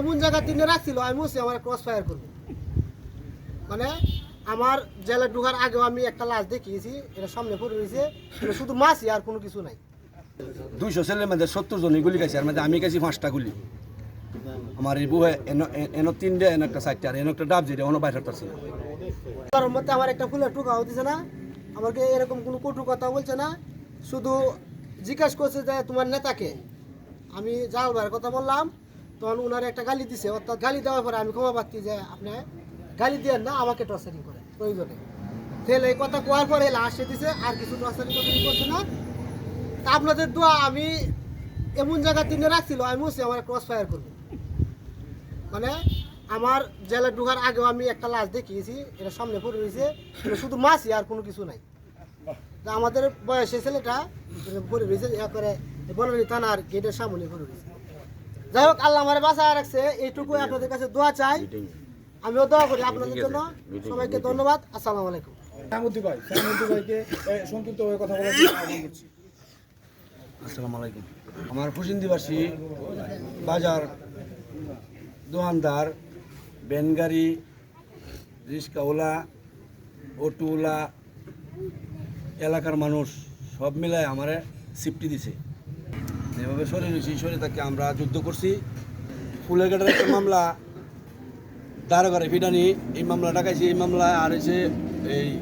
এমন জায়গা তিনে রাখছিল আমি বলছি আমার ক্রস ফায়ার করব। মানে আমার জেলে ঢুকার আগেও আমি একটা লাশ দেখিয়েছি এটা সামনে পড়ে রয়েছে শুধু মাছই আর কোনো কিছু নাই। দুইশো ছেলের মধ্যে সত্তর জনই গুলি খাইছে আর মধ্যে আমি খাইছি পাঁচটা গুলি। আমার এই বুহে এনো তিনটে এনো একটা চারটে আর এনো একটা ডাব যেটা অন্য বাইরে পারছি না। তার মধ্যে আমার একটা ফুলের টুকা হতেছে না আমাকে এরকম কোনো কটু কথা বলছে না শুধু জিজ্ঞাসা করছে যে তোমার নেতাকে। আমি জাল ভাইয়ের কথা বললাম তখন উনার একটা গালি দিছে, অর্থাৎ গালি দেওয়ার পরে আমি ক্ষমা পাচ্ছি যে আপনি গালি দিয়ে না, আমাকে টর্চারিং করে প্রয়োজনে। তাহলে এই কথা কোয়ার পরে লাস্টে দিছে, আর কিছু টর্চারিং করছে না। তা আপনাদের দোয়া, আমি এমন জায়গা তিনে রাখছিল, আমি বলছি, আমার ক্রস ফায়ার করব মানে আমার জেলে ঢুকার আগেও আমি একটা লাশ দেখিয়েছি, এটা সামনে পড়ে রয়েছে শুধু মাছই আর কোনো কিছু নাই। তা আমাদের বয়সে ছেলেটা, পড়ে রয়েছে ইয়া করে বনানী থানার গেটের সামনে পড়ে রয়েছে। যাই হোক আল্লাহ আমার বাসায় রাখছে। এইটুকু আপনাদের কাছে দোয়া চাই। আমিও দোয়া করি আপনাদের জন্য। সবাইকে ধন্যবাদ। আসসালামু আলাইকুম। সামুদ্দি ভাই সামুদ্দি ভাইকে সংক্ষিপ্ত হয়ে কথা বলার আহ্বান করছি। আসসালামু আলাইকুম। আমার খুশিন্দিবাসী বাজার দোকানদার বেনগাড়ি রিস্কাওয়ালা অটোওয়ালা এলাকার মানুষ সব মিলায় আমারে সিফটি দিছে। যেভাবে সরে নিয়েছি, সরে তাকে আমরা যুদ্ধ করছি। ফুলের গেটের একটা মামলা, দারোগারে ফিডানি, এই মামলা ডাকাইছি, এই মামলা, আর এসে এই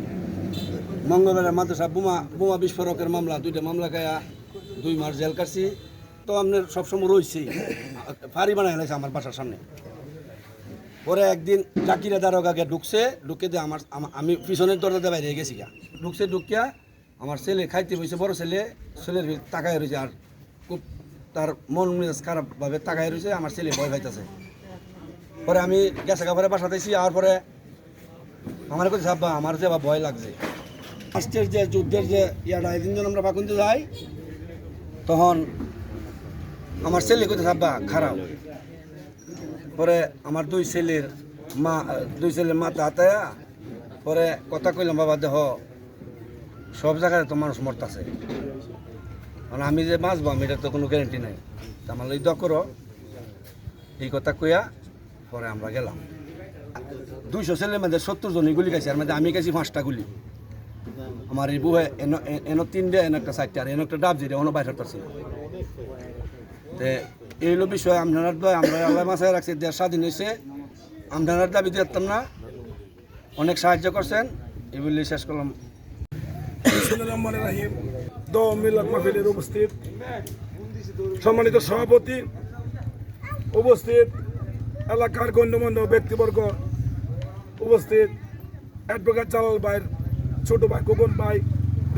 মঙ্গলবারের মাদ্রাসা বোমা বোমা বিস্ফোরকের মামলা, দুইটা মামলা খায়া দুই মাস জেল কাটছি তো আপনার সবসময় রয়েছে ফাড়ি বানাই লাগছে আমার বাসার সামনে। পরে একদিন চাকিরা দারোগাকে ঢুকছে, ঢুকে দিয়ে আমার আমা- পিছনের দরজাতে বাইরে গেছি গা। ঢুকছে, ঢুকিয়া আমার ছেলে খাইতে বসে বড় ছেলে, ছেলের তাকায় রয়েছে আর খুব তার মন মেজাজ খারাপভাবে তাকাই রয়েছে, আমার ছেলে ভয় পাইতেছে। পরে আমি গেছে কাপড়ে বাসাতেছি আর পরে আমার কাছে সাব্বা আমার যে ভয় লাগছে। ফার্স্টের যে যুদ্ধের যে ইয়াটা এই দিনজন আমরা বাকুন্তে যাই, তখন আমার ছেলে কোথায় সাব্বা খারাপ। পরে আমার দুই ছেলের মা, দুই ছেলের মাথা হাতায়া পরে কথা কইলাম, বাবা দেহ সব জায়গায় তো মানুষ মরতাছে। মানে আমি যে বাঁচবো, আমি এটা তো কোনো গ্যারেন্টি নাই। আমার এই করো। এই কথা কইয়া পরে আমরা গেলাম। দুইশো ছেলের মধ্যে সত্তর জনই গুলি খাইছে আর মধ্যে আমি খাইছি পাঁচটা গুলি। আমার এই বুহে এন এনো তিনটে, এনো একটা চারটে, আর এন একটা ডাব যেটা অন্য বাইরে না তে এই হলো বিষয়, আপনার দয়, আমরা আল্লাহ মাসায় রাখছি। দেশ স্বাধীন হয়েছে আপনার দাবি দিতাম না। অনেক সাহায্য করছেন। এই শেষ করলাম। রাহিম। দ মিলাদ মাহফিলের উপস্থিত। সম্মানিত সভাপতি উপস্থিত। এলাকার গণ্যমান্য ব্যক্তিবর্গ উপস্থিত। অ্যাডভোকেট জালাল ভাইয়ের ছোট ভাই, খোকন ভাই,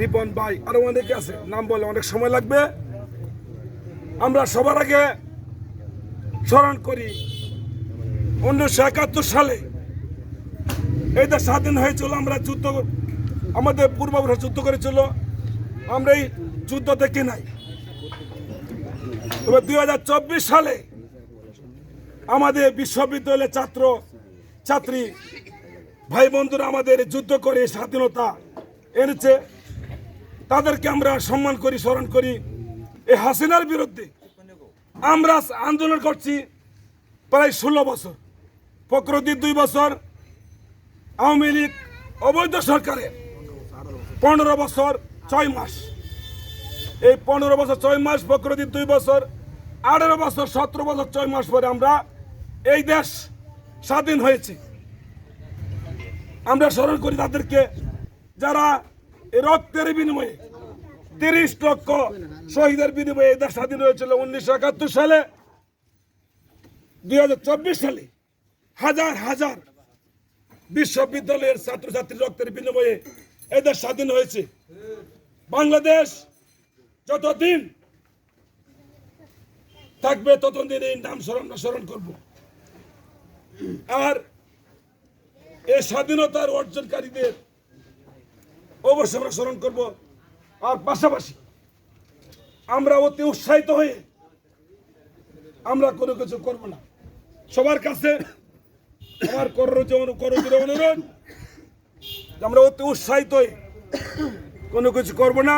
রিপন ভাই, আরও অনেকে আছে। নাম বলে অনেক সময় লাগবে। আমরা সবার আগে স্মরণ করি, উনিশশো একাত্তর সালে দেশ স্বাধীন হয়েছিল, আমরা যুদ্ধ আমাদের পূর্বপুরুষ যুদ্ধ করেছিল। আমরা এই যুদ্ধ দেখি নাই। তবে দুই হাজার চব্বিশ সালে আমাদের বিশ্ববিদ্যালয়ের ছাত্র, ছাত্রী, ভাই বন্ধুরা আমাদের যুদ্ধ করে স্বাধীনতা এনেছে। তাদেরকে আমরা সম্মান করি, স্মরণ করি। এই হাসিনার বিরুদ্ধে আমরা আন্দোলন করছি প্রায় ষোলো বছর। ফখরুদ্দিন দুই বছর, আওয়ামী লীগ, অবৈধ সরকারের পনেরো বছর। ছয় মাস। এই পনেরো বছর ছয় মাস ফখরুদ্দিন দুই বছর, আঠেরো বছর, সতেরো বছর, ছয় মাস পরে আমরা এই দেশ স্বাধীন হয়েছে। আমরা স্মরণ করি তাদেরকে, যারা রক্তের বিনিময়ে তিরিশ লক্ষ শহীদের বিনিময়ে এই দেশ স্বাধীন হয়েছিল উনিশশো একাত্তর সালে। দুই হাজার চব্বিশ সালে হাজার হাজার বিশ্ববিদ্যালয়ের ছাত্রছাত্রী রক্তের বিনিময়ে এদের স্বাধীন হয়েছে। বাংলাদেশ যতদিন থাকবে, ততদিন এই নাম স্মরণ স্মরণ করব। আর এই স্বাধীনতার অর্জনকারীদের অবশ্যই আমরা স্মরণ করব। আর পাশাপাশি আমরা অতি উৎসাহিত হয়ে আমরা কোনো কিছু করব না। সবার কাছে আমার করজ করজোর অনুরোধ আমরা অতি উৎসাহিত হয়ে কোনো কিছু করব না।